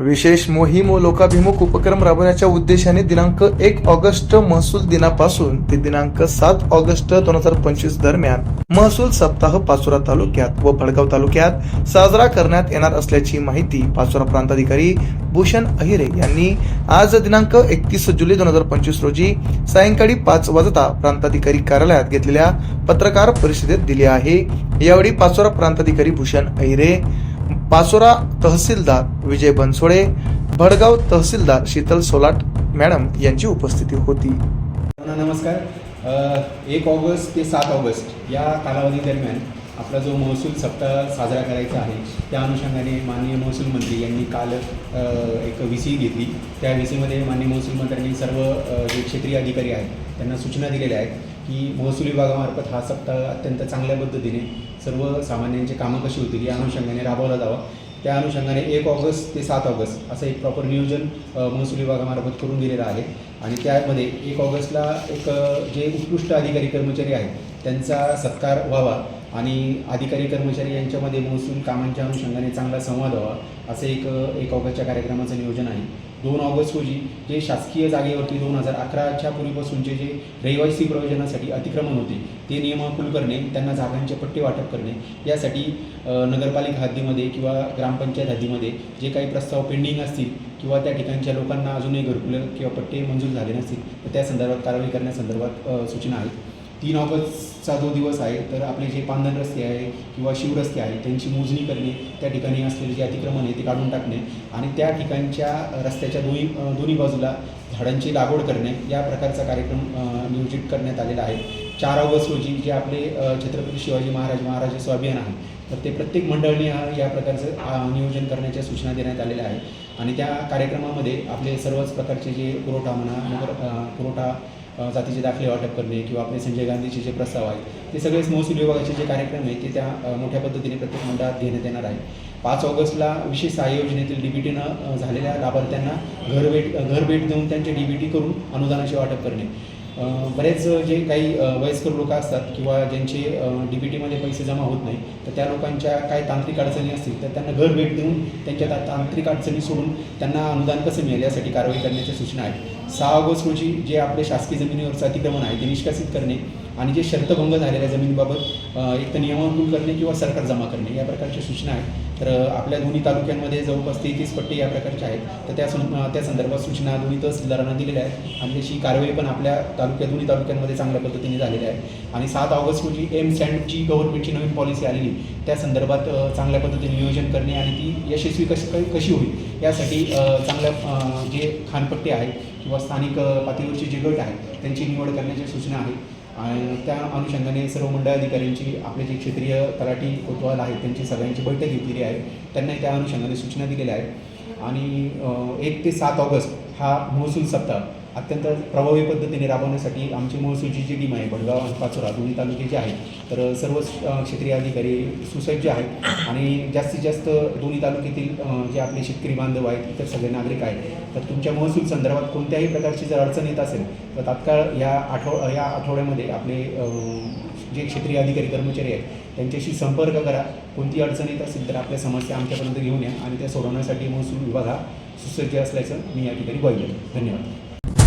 विशेष मोहीम व लोकाभिमुख उपक्रम राबवण्याच्या उद्देशाने दिनांक एक ऑगस्ट महसूल दिनापासून ते दिनांक सात ऑगस्ट दोन हजार पंचवीस दरम्यान महसूल सप्ताह पाचोरा तालुक्यात व भडगाव तालुक्यात साजरा करण्यात येणार असल्याची माहिती पाचोरा प्रांताधिकारी भूषण अहिरे यांनी आज दिनांक एकतीस जुलै दोन हजार पंचवीस रोजी सायंकाळी पाच वाजता प्रांताधिकारी कार्यालयात घेतलेल्या पत्रकार परिषदेत दिली आहे. यावेळी पाचोरा प्रांताधिकारी भूषण अहिरे पाचोरा तहसीलदार विजय बनसोडे भडगाव तहसीलदार शीतल सोलाट मॅडम यांची उपस्थिती होती. नमस्कार. एक ऑगस्ट ते सात ऑगस्ट या कालावधी दरम्यान आपला जो महसूल सप्ताह साजरा करायचा आहे त्या अनुषंगाने माननीय महसूल मंत्री यांनी काल एक व्ही सी घेतली. त्या व्ही सीमध्ये माननीय महसूल मंत्र्यांनी सर्व जे क्षेत्रीय अधिकारी आहेत त्यांना सूचना दिलेल्या आहेत. की महसूल विभागामार्फत हा सप्ताह अत्यंत चांगल्या पद्धतीने सर्वसामान्यांची कामं कशी होतील या अनुषंगाने राबवला जावा. त्या अनुषंगाने एक ऑगस्ट ते सात ऑगस्ट असं एक प्रॉपर नियोजन महसूल विभागामार्फत करून दिलेलं आहे. आणि त्यामध्ये एक ऑगस्टला एक जे उत्कृष्ट अधिकारी कर्मचारी आहेत त्यांचा सत्कार व्हावा. आणि अधिकारी कर्मचारी यांच्यामध्ये महसूल कामांच्या अनुषंगाने चांगला संवाद व्हावा असं एक एक ऑगस्टच्या कार्यक्रमाचं नियोजन आहे. दोन ऑगस्ट रोजी जे शासकीय जागेवरती दोन हजार अकराच्या पूर्वीपासूनचे जे रहिवासी प्रयोजनासाठी अतिक्रमण होते ते नियमाकुल करणे त्यांना जागांचे पट्टे वाटप करणे यासाठी नगरपालिका हद्दीमध्ये किंवा ग्रामपंचायत हद्दीमध्ये जे काही प्रस्ताव पेंडिंग असतील किंवा त्या ठिकाणच्या लोकांना अजूनही घरकुलं किंवा पट्टे मंजूर झाले नसतील तर त्या संदर्भात कारवाई करण्यासंदर्भात सूचना आहेत. तीन ऑगस्टचा जो दिवस आहे तर आपले जे पांधन रस्ते आहे किंवा शिवरस्ते आहे त्यांची मोजणी करणे त्या ठिकाणी असलेले जे अतिक्रमण आहे ते काढून टाकणे आणि त्या ठिकाणच्या रस्त्याच्या दोन्ही दोन्ही बाजूला झाडांची लागवड करणे या प्रकारचा कार्यक्रम नियोजित करण्यात आलेला आहे. चार ऑगस्ट रोजी जे आपले छत्रपती शिवाजी महाराज महाराजाचं अभियान आहे तर ते प्रत्येक मंडळाने हा या प्रकारचं नियोजन करण्याच्या सूचना देण्यात आलेल्या आहे आणि त्या कार्यक्रमामध्ये आपले सर्वच प्रकारचे जे पुरवठा म्हणा नगर पुरवठा जातीचे दाखले वाटप करणे किंवा आपले संजय गांधीचे जे प्रस्ताव आहेत ते सगळेच महसूल विभागाचे जे कार्यक्रम आहेत ते त्या मोठ्या पद्धतीने प्रत्येक मंडळात घेण्यात येणार आहे पाच ऑगस्टला विशेष सहाय्य योजनेतील डी झालेल्या लाभार्थ्यांना घर भेट घर भेट देऊन त्यांचे डी बी टी करून अनुदानाचे वाटप करणे. बरेच जे काही वयस्कर लोक असतात किंवा ज्यांचे डी बी टीमध्ये पैसे जमा होत नाही तर त्या लोकांच्या काही तांत्रिक अडचणी असतील तर त्यांना घर भेट देऊन त्यांच्या तांत्रिक अडचणी सोडून त्यांना अनुदान कसं मिळेल यासाठी कारवाई करण्याच्या सूचना आहेत. सहा ऑगस्ट रोजी जे आपले शासकीय जमिनीवरचं अतिक्रमण आहे ते निष्कासित करणे आणि जे शर्तभंग झालेल्या जमिनीबाबत एक तर नियमानुकूल करणे किंवा सरकार जमा करणे या प्रकारच्या सूचना आहेत. तर आपल्या दोन्ही तालुक्यांमध्ये जवळपास तेहतीस पट्टे या प्रकारचे आहेत. तर त्या सं त्या संदर्भात सूचना दोन्ही तहसीलदारांना दिलेल्या आहेत. आणि त्याची कारवाई पण आपल्या तालुक्या दोन्ही तालुक्यांमध्ये चांगल्या पद्धतीने झालेली आहे. आणि सात ऑगस्ट रोजी एम सँडची गव्हर्नमेंटची नवीन पॉलिसी आलेली त्या संदर्भात चांगल्या पद्धतीने नियोजन करणे आणि ती यशस्वी कशी कशी होईल यासाठी चांगल्या जे खानपट्टे आहेत किंवा स्थानिक पातळीवरची पातळीवरचे जे गट आहेत त्यांची निवड करण्याच्या सूचना आहेत आणि त्या अनुषंगाने सर्व मंडळ अधिकाऱ्यांची आपले जे क्षेत्रीय तलाठी कोतवाल आहेत त्यांची सगळ्यांची बैठक घेतलेली आहे. त्यांना त्या अनुषंगाने सूचना दिलेल्या आहेत. आणि एक ते सात ऑगस्ट हा महसूल सप्ताह. अत्यंत प्रभावी पद्धतीने राबवण्यासाठी आमची महसूलची जी टीम आहे बडगाव आणि पाचोरा दोन्ही तालुके जे आहेत तर सर्व क्षेत्रीय अधिकारी सुसज्ज आहेत. आणि जास्तीत जास्त दोन्ही तालुक्यातील जे आपले शेतकरी बांधव आहेत इतर सगळे नागरिक आहेत तर तुमच्या महसूल संदर्भात कोणत्याही प्रकारची जर अडचण येत असेल तर तात्काळ या आठव या आठवड्यामध्ये आपले जे क्षेत्रीय अधिकारी कर्मचारी आहेत त्यांच्याशी संपर्क करा. कोणती अडचण येत असेल तर आपल्या समस्या आमच्यापर्यंत घेऊन या आणि त्या सोडवण्यासाठी महसूल विभाग हा सुसज्ज असल्याचं मी या ठिकाणी ग्वाही धन्यवाद.